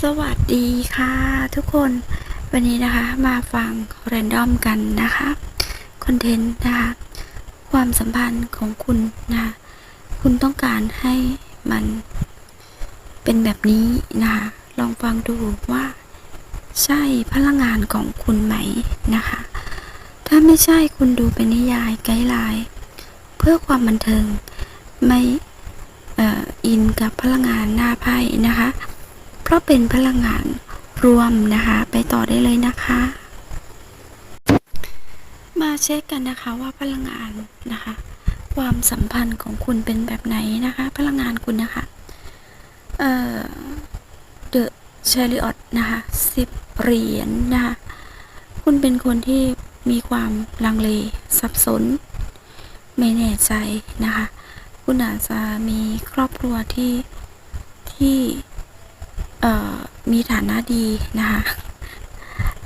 สวัสดีค่ะทุกคนวันนี้นะคะมาฟังแรนดอมกันนะคะคอนเทนต์นะคะความสัมพันธ์ของคุณนะคะคุณต้องการให้มันเป็นแบบนี้นะคะลองฟังดูว่าใช่พลังงานของคุณไหมนะคะ ถ้าไม่ใช่คุณดูเป็นนิยายไกด์ไลน์เพื่อความบันเทิงไม่อินกับพลังงานหน้าไพ่นะคะ เพราะเป็นพลังงานรวมนะคะ ไปต่อได้เลยนะคะ มาเช็คกันนะคะว่าพลังงานนะคะ ความสัมพันธ์ของคุณเป็นแบบไหนนะคะ พลังงานคุณนะคะ เอ่อ The Chariot นะคะสิบเหรียญนะคะ คุณเป็นคนที่มีความลังเลสับสน ไม่แน่ใจนะคะ คุณอาจจะมีครอบครัวที่ที่ มีฐานะดีนะคะ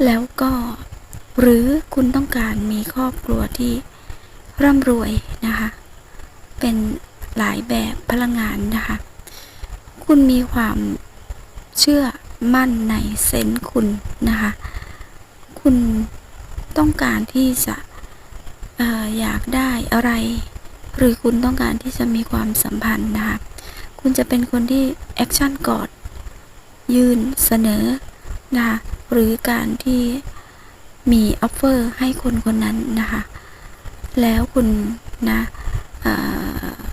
แล้วก็หรือคุณต้องการมีครอบครัวที่ร่ำรวยนะคะเป็นหลายแบบพลังงานนะคะคุณมีความเชื่อมั่นในเซนส์คุณนะคะคุณต้องการที่จะอออยากได้อะไร หรือคุณต้องการที่จะมีความสัมพันธ์นะคะคุณจะเป็นคนที่แอคชั่นก่อน ยื่นเสนอนะคะหรือการที่มีออฟเฟอร์ให้คนคนนั้นนะคะแล้วคุณนะ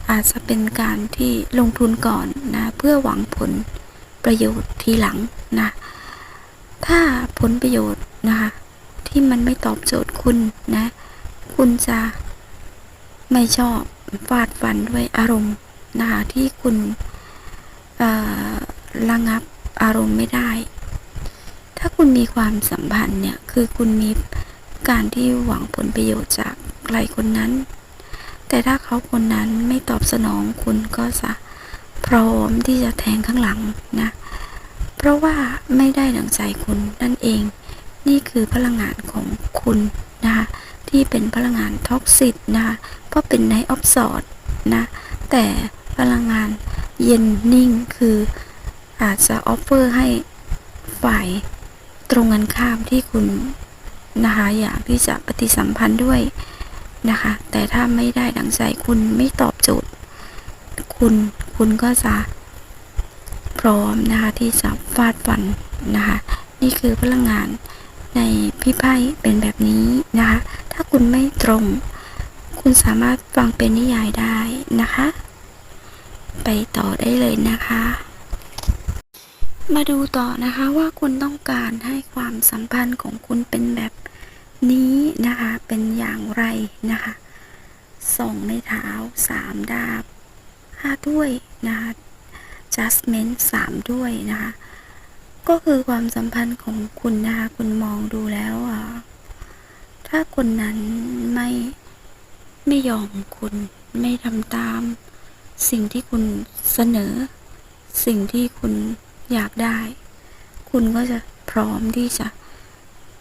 อาจจะเป็นการที่ลงทุนก่อนนะเพื่อหวังผลประโยชน์ทีหลังนะถ้าผลประโยชน์นะคะที่มันไม่ตอบโจทย์คุณนะคุณจะไม่ชอบฟาดฟันด้วยอารมณ์นะคะที่คุณระงับ อารมณ์ไม่ได้ ถ้าคุณมีความสัมพันธ์เนี่ย คือคุณมีการที่หวังผลประโยชน์จากใครคนนั้น แต่ถ้าเขาคนนั้นไม่ตอบสนองคุณก็จะพร้อมที่จะแทงข้างหลังนะ เพราะว่าไม่ได้ดังใจคุณนั่นเอง นี่คือพลังงานของคุณนะคะที่เป็นพลังงานท็อกซิตนะคะเพราะเป็นไนออฟสอดนะ แต่พลังงานเย็นนิ่งคือ อาจจะออฟเฟอร์ให้ฝ่ายตรงกันข้ามที่คุณนะคะอยากที่จะปฏิสัมพันธ์ด้วยนะคะ แต่ถ้าไม่ได้ดังใจคุณไม่ตอบโจทย์ คุณคุณก็จะพร้อมนะคะที่จะฟาดฟันนะคะ นี่คือพลังงานในพี่ไพ่เป็นแบบนี้นะคะ ถ้าคุณไม่ตรง คุณสามารถฟังเป็นนิยายได้นะคะ ไปต่อได้เลยนะคะ มาดูต่อนะคะว่าคุณต้องการให้ความสัมพันธ์ของคุณเป็นแบบนี้นะคะ เป็นอย่างไรนะคะสองในเท้าสามดาบห้าถ้วยนะคะ judgment สามด้วยนะคะ ก็คือความสัมพันธ์ของคุณนะคะ คุณมองดูแล้วอะถ้าคนนั้นไม่ไม่ยอมคุณไม่ทำตาม สิ่งที่คุณเสนอ สิ่งที่คุณ อยากได้ คุณก็จะพร้อมที่จะ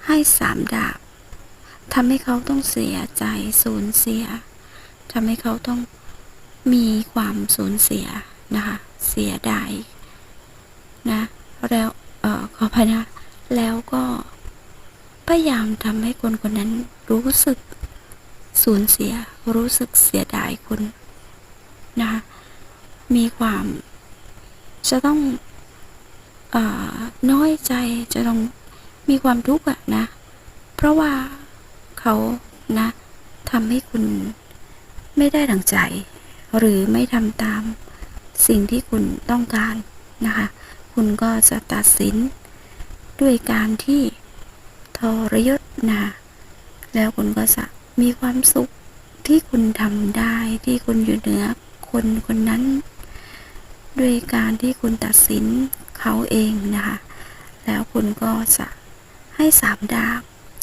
ให้สามดาบทำให้เขาต้องเสียใจสูญเสียทำให้เขาต้องมีความสูญเสียนะคะ เสียดายนะแล้วเออขอพนะ แล้วก็พยายามทำให้คนคนนั้นรู้สึกสูญเสีย รู้สึกเสียดายคุณนะคะมีความจะต้อง น้อยใจจะต้องมีความทุกข์อะนะ เพราะว่าเขานะทำให้คุณไม่ได้ดังใจ หรือไม่ทำตามสิ่งที่คุณต้องการนะคะ คุณก็จะตัดสินด้วยการที่ทรยศนะคะแล้วคุณก็จะมีความสุขที่คุณทำได้ที่คุณอยู่เหนือคนคนนั้น ด้วยการที่คุณตัดสิน เขาเองนะคะ แล้วคุณก็จะให้สามดาบ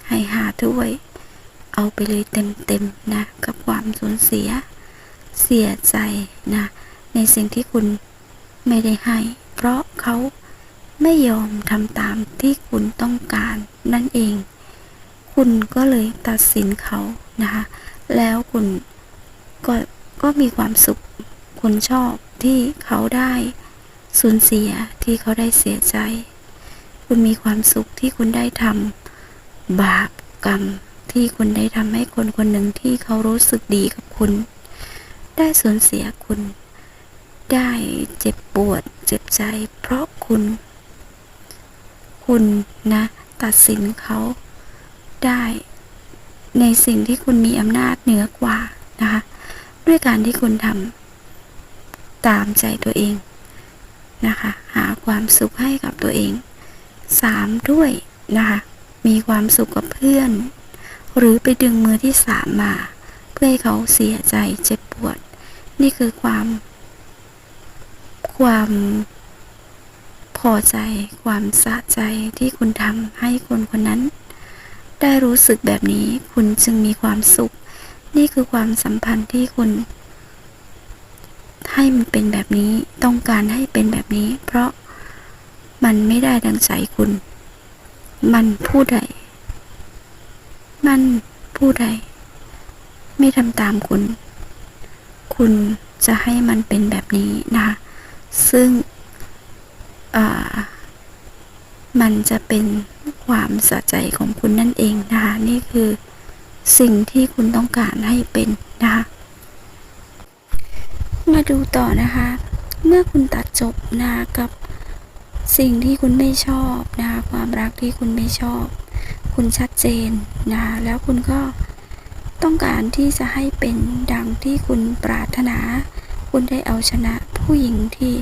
ให้หาด้วย เอาไปเลยเต็มๆนะ กับความสูญเสีย เสียใจนะ ในสิ่งที่คุณไม่ได้ให้ เพราะเขาไม่ยอมทำตามที่คุณต้องการนั่นเอง คุณก็เลยตัดสินเขานะคะ แล้วคุณก็ก็มีความสุข คุณชอบที่เขาได้ สูญเสียที่เขาได้เสียใจ คุณมีความสุขที่คุณได้ทำบาปกรรมที่คุณได้ทำให้คนคนหนึ่งที่เขารู้สึกดีกับคุณ ได้สูญเสียคุณ ได้เจ็บปวดเจ็บใจ เพราะคุณ คุณนะ ตัดสินเขาได้ในสิ่งที่คุณมีอำนาจเหนือกว่านะคะ ด้วยการที่คุณทำตามใจตัวเอง นะคะ หาความสุขให้กับตัวเองสามด้วยนะคะ มีความสุขกับเพื่อน หรือไปดึงมือที่สามมา เพื่อให้เขาเสียใจเจ็บปวด นี่คือความ ความพอใจ ความสะใจที่คุณทำให้คนคนนั้น ได้รู้สึกแบบนี้คุณจึงมีความสุข นี่คือความสัมพันธ์ที่คุณ ให้มันเป็นแบบนี้ต้องการให้เป็นแบบนี้ เพราะมันไม่ได้ดังใจคุณ มันผู้ใด มันผู้ใด ไม่ทำตามคุณ คุณจะให้มันเป็นแบบนี้นะคะซึ่งมันจะเป็นความสะใจของคุณนั่นเองนะคะนี่คือสิ่งที่คุณต้องการให้เป็นนะคะ มาดูต่อนะคะ เมื่อคุณตัดจบนะคะกับสิ่งที่คุณไม่ชอบนะคะความรักที่คุณไม่ชอบ คุณชัดเจนนะคะแล้วคุณก็ต้องการที่จะให้เป็นดังที่คุณปรารถนา คุณได้เอาชนะผู้หญิงที่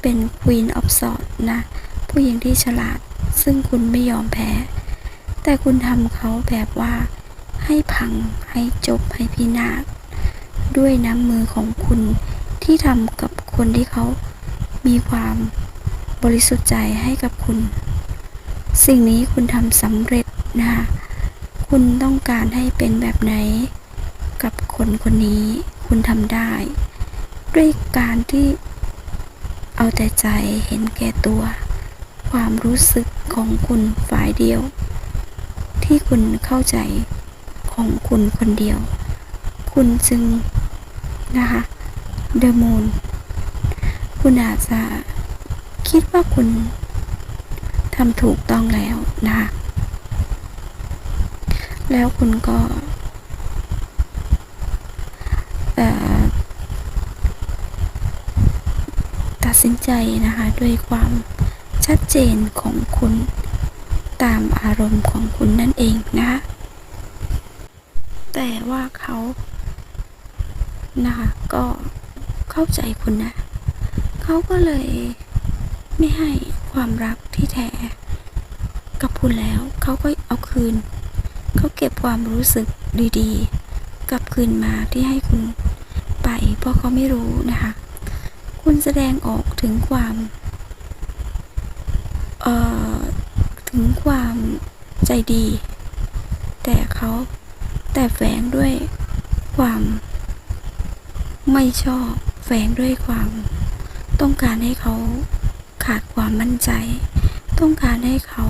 เป็น Queen of Swords นะ ผู้หญิงที่ฉลาด ซึ่งคุณไม่ยอมแพ้ แต่คุณทำเขาแบบว่า ให้พังให้จบให้พินาศด้วยน้ำมือของคุณ ที่ทำกับคนที่เขามีความบริสุทธิ์ใจให้กับคุณ สิ่งนี้คุณทำสำเร็จนะคะคุณต้องการให้เป็นแบบไหน กับคนคนนี้คุณทำได้ ด้วยการที่เอาแต่ใจเห็นแก่ตัว ความรู้สึกของคุณฝ่ายเดียว ที่คุณเข้าใจของคุณคนเดียว คุณจึงนะคะ เดอะมูนคุณอาจจะคิดว่าคุณทำถูกต้องแล้วนะคะแล้วคุณก็ตัดสินใจนะคะ ด้วยความชัดเจนของคุณตามอารมณ์ของคุณนั่นเองนะคะแต่ว่าเขานะคะก็ เข้าใจคุณนะ เขาก็เลยไม่ให้ความรักที่แท้กับคุณแล้ว เขาก็เอาคืน เขาเก็บความรู้สึกดีๆกลับคืนมาที่ให้คุณไป เพราะเขาไม่รู้นะคะ คุณแสดงออกถึงความเอ่อถึงความใจดี แต่เขาแต่แฝงด้วยความไม่ชอบ แฝงด้วยความต้องการให้เขาขาดความมั่นใจ ต้องการให้เขา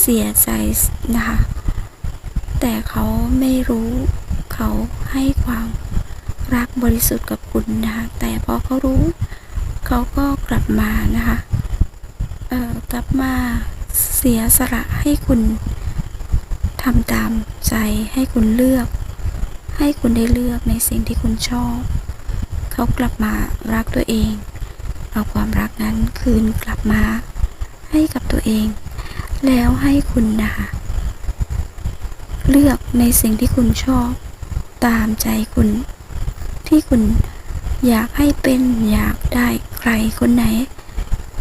เสียใจนะคะ แต่เขาไม่รู้เขาให้ความรักบริสุทธิ์กับคุณนะคะแต่พอเขารู้ เขาก็กลับมานะคะเอ่อกลับมาเสียสละให้คุณทำตามใจให้คุณเลือก ให้คุณได้เลือกในสิ่งที่คุณชอบ เขากลับมารักตัวเอง เอาความรักนั้นคืนกลับมา ให้กับตัวเอง แล้วให้คุณนะคะเลือกในสิ่งที่คุณชอบ ตามใจคุณ ที่คุณอยากให้เป็นอยากได้ใครคนไหน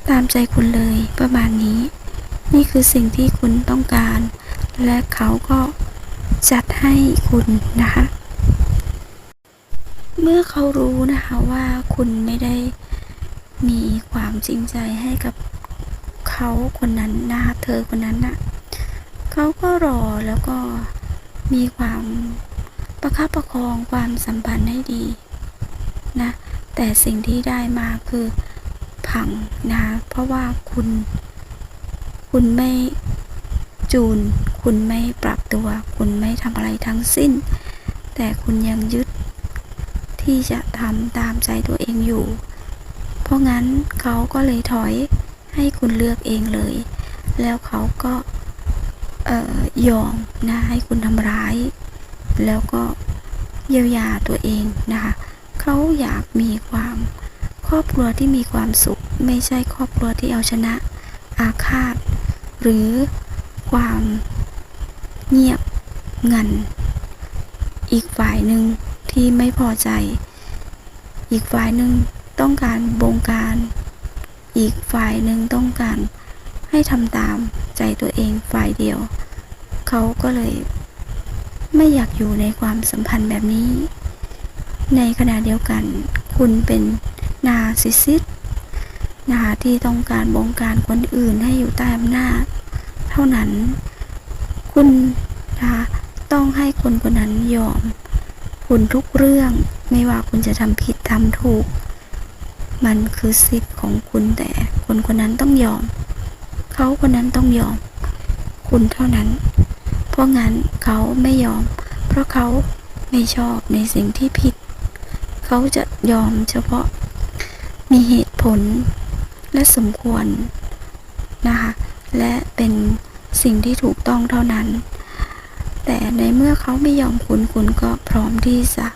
ตามใจคุณเลยประมาณนี้ นี่คือสิ่งที่คุณต้องการ และเขาก็จัดให้คุณนะคะ เมื่อเขารู้นะคะว่าคุณไม่ได้มีความจริงใจให้กับเขาคนนั้นนะคะเธอคนนั้นน่ะเขาก็รอแล้วก็มีความประคับประคองความสัมพันธ์ให้ดีนะแต่สิ่งที่ได้มาคือพังนะเพราะว่าคุณ คุณไม่จูน คุณไม่ปรับตัว คุณไม่ทำอะไรทั้งสิ้น แต่คุณยังยึด ที่จะทำตามใจตัวเองอยู่ เพราะงั้นเขาก็เลยถอยให้คุณเลือกเองเลย แล้วเขาก็ยอมนะให้คุณทำร้าย แล้วก็เยียวยาตัวเองนะคะเขาอยากมีความครอบครัวที่มีความสุข ไม่ใช่ครอบครัวที่เอาชนะ อาฆาต หรือความเงียบงัน อีกฝ่ายหนึ่ง ที่ไม่พอใจ อีกฝ่ายหนึ่งต้องการบงการ อีกฝ่ายหนึ่งต้องการให้ทำตามใจตัวเองฝ่ายเดียว เขาก็เลย ไม่อยากอยู่ในความสัมพันธ์แบบนี้ ในขณะเดียวกัน คุณเป็นนาซิซิสต์นะคะที่ต้องการบงการคนอื่นให้อยู่ใต้อำนาจเท่านั้น คุณนะต้องให้คนคนนั้นยอม คุณทุกเรื่องไม่ว่าคุณจะทำผิดทำถูก มันคือสิทธิ์ของคุณแต่คนคนนั้นต้องยอม เขาคนนั้นต้องยอม คุณเท่านั้น เพราะงั้นเขาไม่ยอม เพราะเขาไม่ชอบในสิ่งที่ผิด เขาจะยอมเฉพาะมีเหตุผลและสมควรนะคะและเป็นสิ่งที่ถูกต้องเท่านั้น แต่ในเมื่อเขาไม่ยอมคุณคุณก็พร้อมที่จะ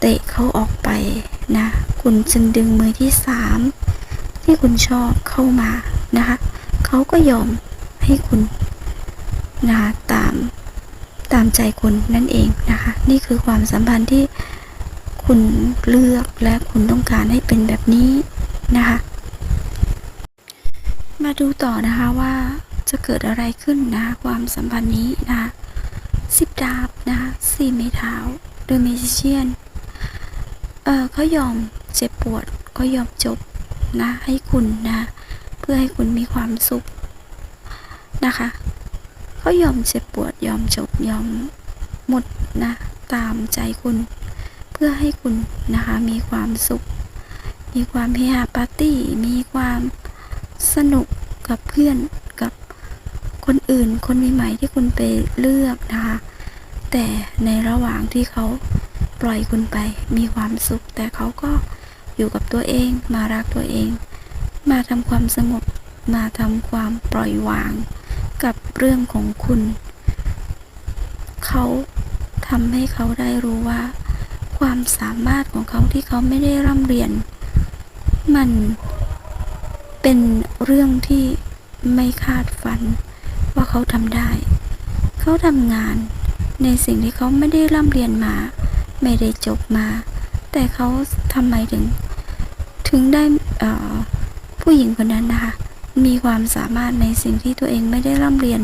เตะเขาออกไปนะ คุณจึงดึงมือที่สามที่คุณชอบเข้ามานะคะเขาก็ยอมให้คุณนะตามตามใจคุณนั่นเองนะคะ นี่คือความสัมพันธ์ที่คุณเลือกและคุณต้องการให้เป็นแบบนี้นะคะ มาดูต่อนะคะว่า จะเกิดอะไรขึ้นนะความสัมพันธ์นี้นะสิบดาบนะสี่ไม้เท้าโดยเมจิเชียนเออเขายอมเจ็บปวดก็ยอมจบนะให้คุณนะ เพื่อให้คุณมีความสุขนะคะเขายอมเจ็บปวดยอมจบยอมหมดนะตามใจคุณ เพื่อให้คุณนะคะมีความสุข มีความเฮฮาปาร์ตี้มีความสนุกกับเพื่อน คนอื่น คนใหม่ๆที่คุณไปเลือกนะคะ แต่ในระหว่างที่เขาปล่อยคุณไปมีความสุข แต่เขาก็อยู่กับตัวเอง มารักตัวเอง มาทำความสงบมาทำความปล่อยวางกับเรื่องของคุณ เขาทำให้เขาได้รู้ว่า ความสามารถของเขาที่เขาไม่ได้ร่ำเรียน มันเป็นเรื่องที่ไม่คาดฝัน ว่าเขาทำได้ เขาทำงาน ในสิ่งที่เขาไม่ได้ร่ำเรียนมา ไม่ได้จบมา แต่เขาทำไมถึง ถึงได้ผู้หญิงคนนั้นนะคะ มีความสามารถในสิ่งที่ตัวเองไม่ได้ร่ำเรียน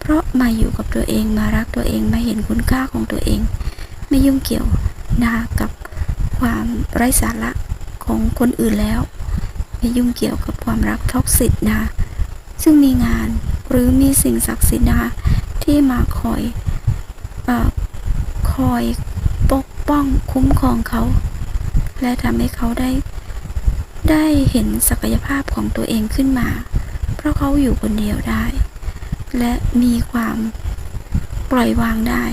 เพราะมาอยู่กับตัวเองมารักตัวเองมาเห็นคุณค่าของตัวเอง ไม่ยุ่งเกี่ยวนะคะกับความไร้สาระของคนอื่นแล้ว ไม่ยุ่งเกี่ยวกับความรักท็อกซิตนะ ซึ่งมีงาน หรือมีสิ่งศักดิ์สิทธิ์นะคะที่มาคอยอคอยปกป้องคุ้มครองเขา และทำให้เขาได้ ได้เห็นศักยภาพของตัวเองขึ้นมา เพราะเขาอยู่คนเดียวได้ และมีความปล่อยวางได้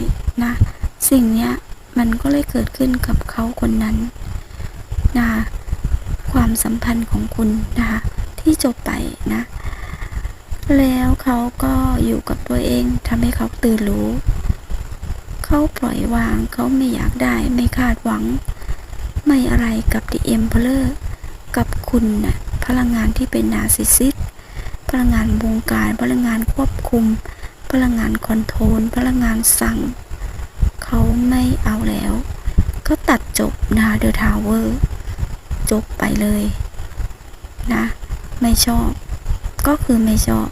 นะสิ่งนี้มันก็เลยเกิดขึ้นกับเขาคนนั้นนะความสัมพันธ์ของคุณนะคะที่จบไปนะ แล้วเขาก็อยู่กับตัวเองทำให้เขาตื่นรู้ เขาปล่อยวางเขาไม่อยากได้ไม่คาดหวัง ไม่อะไรกับ The Emperor กับคุณนะ่ะพลังงานที่เป็นนาซิซิสต์พลังงานวงการ พลังงานควบคุม พลังงานคอนโทรล พลังงานสั่ง เขาไม่เอาแล้ว ก็ตัดจบนะเดอะทาวเวอร์จบไปเลย นะ ไม่ชอบ ก็คือไม่ชอบ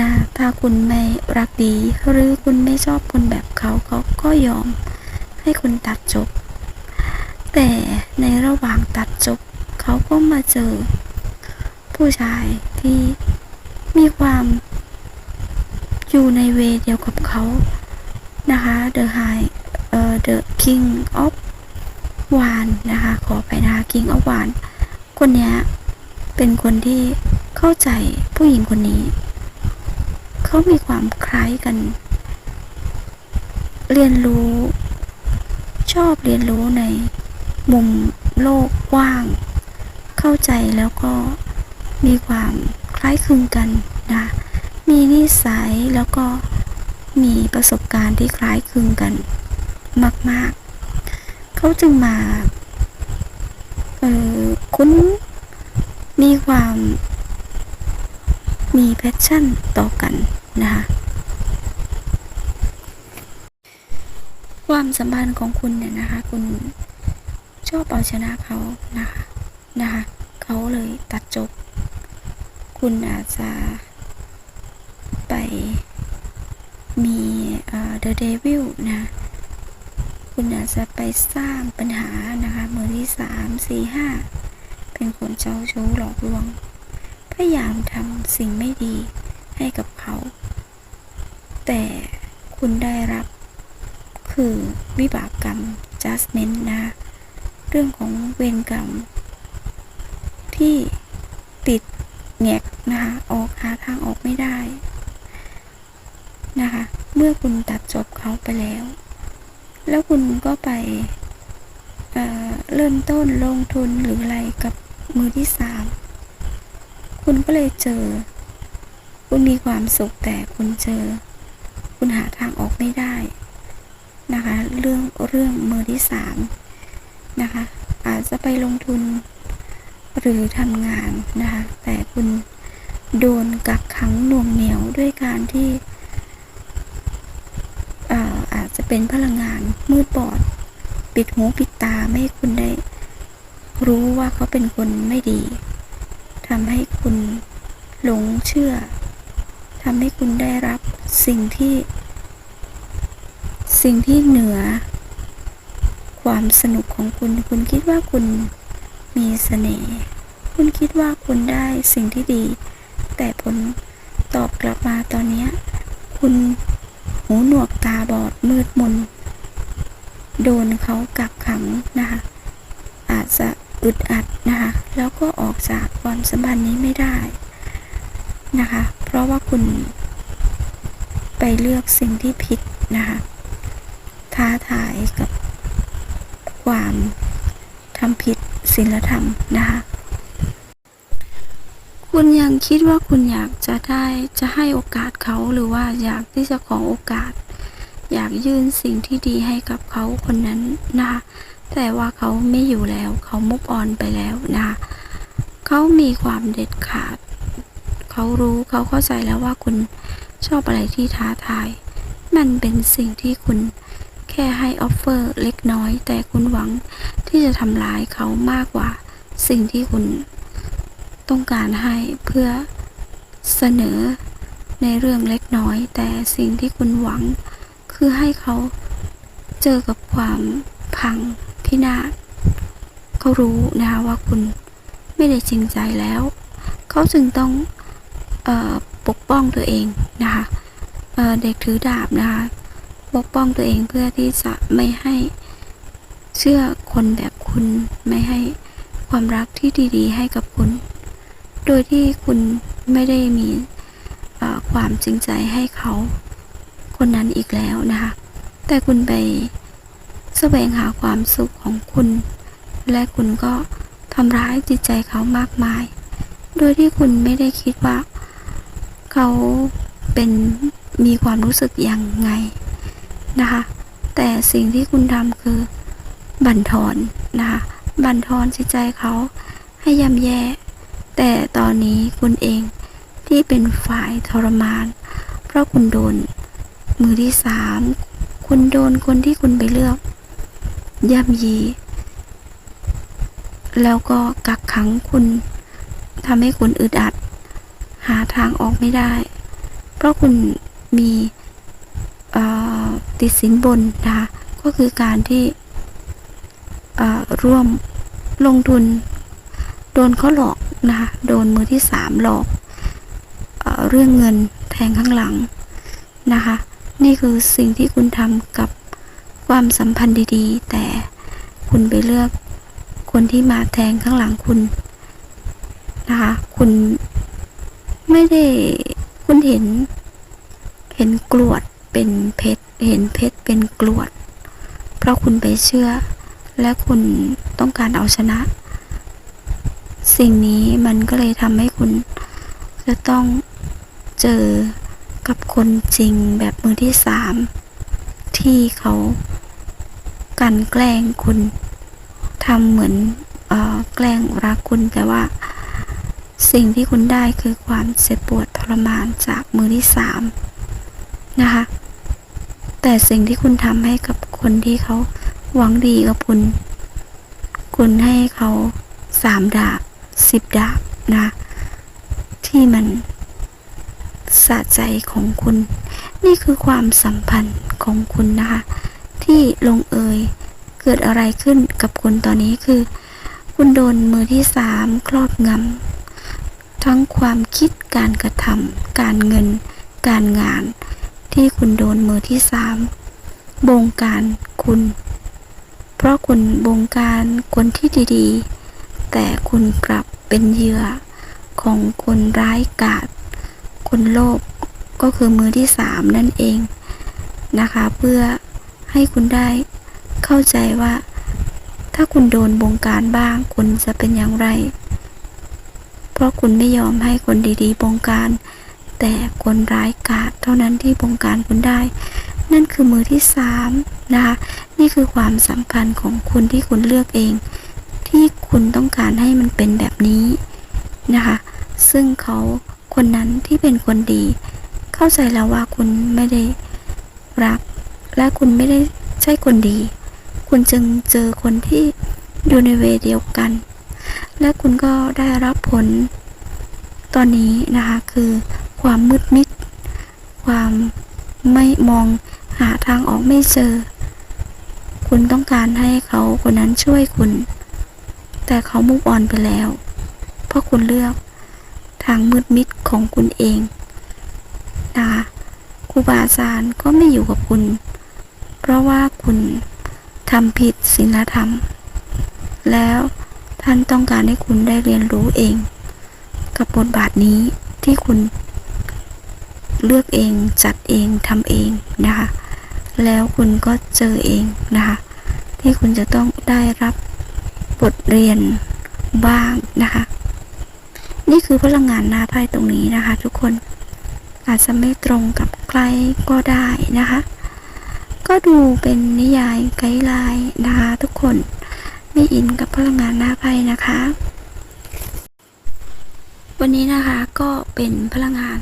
นะถ้าคุณไม่รักดี หรือคุณไม่ชอบคนแบบเขาเขาก็ยอมให้คุณตัดจบ แต่ในระหว่างตัดจบ เขาก็มาเจอ ผู้ชายที่มีความอยู่ในเวเดียวกับเขานะคะ The High เอ่อ The King of วานนะคะ ขอไปนะคะ King of วานคนนี้เป็นคนที่ เข้าใจผู้หญิงคนนี้ เขามีความคล้ายกัน เรียนรู้ ชอบเรียนรู้ในมุมโลกกว้าง เข้าใจแล้วก็มีความคล้ายคลึงกันนะ มีนิสัยแล้วก็มีประสบการณ์ที่คล้ายคลึงกัน มาก ๆ เขาจึงมา เออคุ้นมีความ มีแพชชั่นต่อกันนะคะความสัมพันธ์ของคุณเนี่ยนะคะ คุณชอบเอาชนะเขานะคะนะคะเขาเลยตัดจบ คุณอาจจะไปมีเอ่อ The Devil นะคุณอาจจะไปสร้างปัญหานะคะมือที่สามสี่ห้าเป็นคนเจ้าชู้หลอกลวง พยายามทำสิ่งไม่ดีให้กับเขา แต่คุณได้รับคือวิบากกรรม judgment นะ เรื่องของเวรกรรม ที่ติดแงกนะคะ ออกหาทางออกไม่ได้ นะคะ เมื่อคุณตัดจบเขาไปแล้ว แล้วคุณก็ไปเเริ่มต้นลงทุนหรืออะไรกับมือที่สาม คุณก็เลยเจอ คุณมีความสุขแต่คุณเจอ คุณหาทางออกไม่ได้ นะคะ เรื่องเรื่องมือที่สามนะคะ อาจจะไปลงทุน หรือทำงานนะคะ แต่คุณโดนกักขังหน่วงเหนียวด้วยการที่อาจจะเป็นพลังงานมืดบอด ปิดหูปิดตาไม่ให้คุณได้รู้ว่าเขาเป็นคนไม่ดีำให้คุณหลงเชื่อทำให้คุณได้รับสิ่งที่ สิ่งที่เหนือ ความสนุกของคุณ คุณคิดว่าคุณมีเสน่ห์คุณคิดว่าคุณได้สิ่งที่ดี แต่ผลตอบกลับมาตอนนี้คุณหูหนวกตาบอดมืดมน โดนเขากักขังนะคะอาจจะ อึดอัดนะคะแล้วก็ออกจากความสัมพันธ์นี้ไม่ได้นะคะ เพราะว่าคุณไปเลือกสิ่งที่ผิดนะคะท้าทายกับความทำผิดศีลธรรมนะคะคุณยังคิดว่าคุณอยากจะได้จะให้โอกาสเขาหรือว่าอยากที่จะขอโอกาส อยากยื่นสิ่งที่ดีให้กับเขาคนนั้นนะคะแต่ว่าเขาไม่อยู่แล้ว เขามุกออนไปแล้วนะคะเขามีความเด็ดขาด เขารู้เขาเข้าใจแล้วว่าคุณชอบอะไรที่ท้าทาย มันเป็นสิ่งที่คุณแค่ให้ออฟเฟอร์เล็กน้อย แต่คุณหวังที่จะทำร้ายเขามากกว่า สิ่งที่คุณต้องการให้เพื่อเสนอในเรื่องเล็กน้อย แต่สิ่งที่คุณหวัง คือให้เขาเจอกับความพังพินาศเขารู้นะคะว่าคุณไม่ได้จริงใจแล้ว เขาจึงต้องออปกป้องตัวเองนะคะเเด็กถือดาบนะคะปกป้องตัวเองเพื่อที่จะไม่ให้เชื่อคนแบบคุณไม่ให้ความรักที่ดีๆ ให้กับคุณ โดยที่คุณไม่ได้มีความจริงใจให้เขา คนนั้นอีกแล้วนะคะ แต่คุณไปแสวงหาความสุขของคุณ และคุณก็ทำร้ายจิตใจเขามากมาย โดยที่คุณไม่ได้คิดว่า เขาเป็นมีความรู้สึกอย่างไงนะคะ แต่สิ่งที่คุณทำคือ บั่นทอนนะคะบั่นทอนจิตใจเขาให้ย่ำแย่ แต่ตอนนี้คุณเองที่เป็นฝ่ายทรมาน เพราะคุณโดน มือที่สามคุณโดนคนที่คุณไปเลือกย่ำยี แล้วก็กักขังคุณทำให้คุณอึดอัด หาทางออกไม่ได้ เพราะคุณมีติดสินบนนะคะก็คือการที่ร่วมลงทุน โดนเขาหลอกนะคะโดนมือที่สามหลอกเอเรื่องเงินแทงข้างหลังนะคะ นี่คือสิ่งที่คุณทำกับความสัมพันธ์ดีๆ แต่คุณไปเลือกคนที่มาแทงข้างหลังคุณนะคะคุณไม่ได้คุณเห็น เห็นกรวดเป็นเพชรเห็นเพชรเป็นกรวด เพราะคุณไปเชื่อ และคุณต้องการเอาชนะ สิ่งนี้มันก็เลยทำให้คุณจะต้องเจอ กับคนจริงแบบมือที่สามที่เขากันแกล้งคุณทำเหมือนออแกล้งรักคุณแต่ว่า สิ่งที่คุณได้คือความเจ็บปวดทรมานจากมือที่สามนะคะ แต่สิ่งที่คุณทำให้กับคนที่เขาหวังดีกับคุณ คุณให้เขาสามดาบสิบดาบนะ ที่มัน สะใจของคุณ นี่คือความสัมพันธ์ของคุณนะคะ ที่ลงเอยเกิดอะไรขึ้นกับคุณตอนนี้คือ คุณโดนมือที่สามครอบงำทั้งความคิดการกระทำการเงิน การงาน ที่คุณโดนมือที่สามบงการคุณ เพราะคุณบงการคนที่ดีๆ แต่คุณกลับเป็นเหยื่อของคนร้ายกาจ คนโลภก็คือมือที่สามนั่นเองนะคะ เพื่อให้คุณได้เข้าใจว่า ถ้าคุณโดนบงการบ้าง คุณจะเป็นอย่างไร เพราะคุณไม่ยอมให้คนดีๆ บงการ แต่คนร้ายกาจเท่านั้นที่บงการคุณได้ นั่นคือมือที่สามนะคะนี่คือความสัมพันธ์ของคุณที่คุณเลือกเอง ที่คุณต้องการให้มันเป็นแบบนี้นะคะ ซึ่งเขา คนนั้นที่เป็นคนดี เข้าใจแล้วว่าคุณไม่ได้รัก และคุณไม่ได้ใช่คนดี คุณจึงเจอคนที่อยู่ในเวเดียวกัน และคุณก็ได้รับผล ตอนนี้นะคะคือความมืดมิด ความไม่มองหาทางออกไม่เจอ คุณต้องการให้เขาคนนั้นช่วยคุณ แต่เขามุกออนไปแล้ว เพราะคุณเลือก ทางมืดมิดของคุณเองนะคะครูบาอาจารย์ก็ไม่อยู่กับคุณ เพราะว่าคุณทำผิดศีลธรรม แล้วท่านต้องการให้คุณได้เรียนรู้เอง กับบทบาทนี้ที่คุณ เลือกเองจัดเองทำเองนะคะแล้วคุณก็เจอเองนะคะที่คุณจะต้องได้รับบทเรียนบ้างนะคะ นี่คือพลังงานหน้าไพ่ตรงนี้นะคะ ทุกคนอาจจะไม่ตรงกับใครก็ได้นะคะ ก็ดูเป็นนิยายไกด์ไลน์นะคะทุกคนไม่อินกับพลังงานหน้าไพ่นะคะ วันนี้นะคะก็เป็นพลังงาน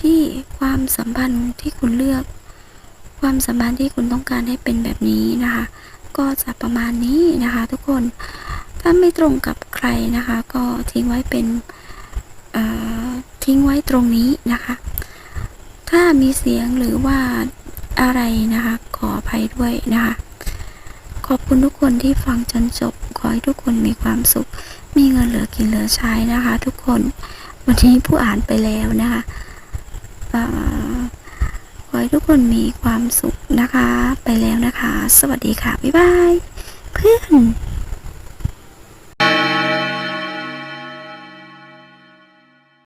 ที่ความสัมพันธ์ที่คุณเลือก ความสัมพันธ์ที่คุณต้องการให้เป็นแบบนี้นะคะ ก็จะประมาณนี้นะคะ ทุกคนถ้าไม่ตรงกับใครนะคะ ก็ทิ้งไว้เป็น ทิ้งไว้ตรงนี้นะคะ ถ้ามีเสียงหรือว่าอะไรนะคะ ขออภัยด้วยนะคะ ขอบคุณทุกคนที่ฟังจนจบ ขอให้ทุกคนมีความสุข มีเงินเหลือกินเหลือใช้นะคะ ทุกคนวันนี้ผู้อ่านไปแล้วนะคะขอให้ทุกคนมีความสุขนะคะ ไปแล้วนะคะ สวัสดีค่ะ บ๊ายบาย เพื่อน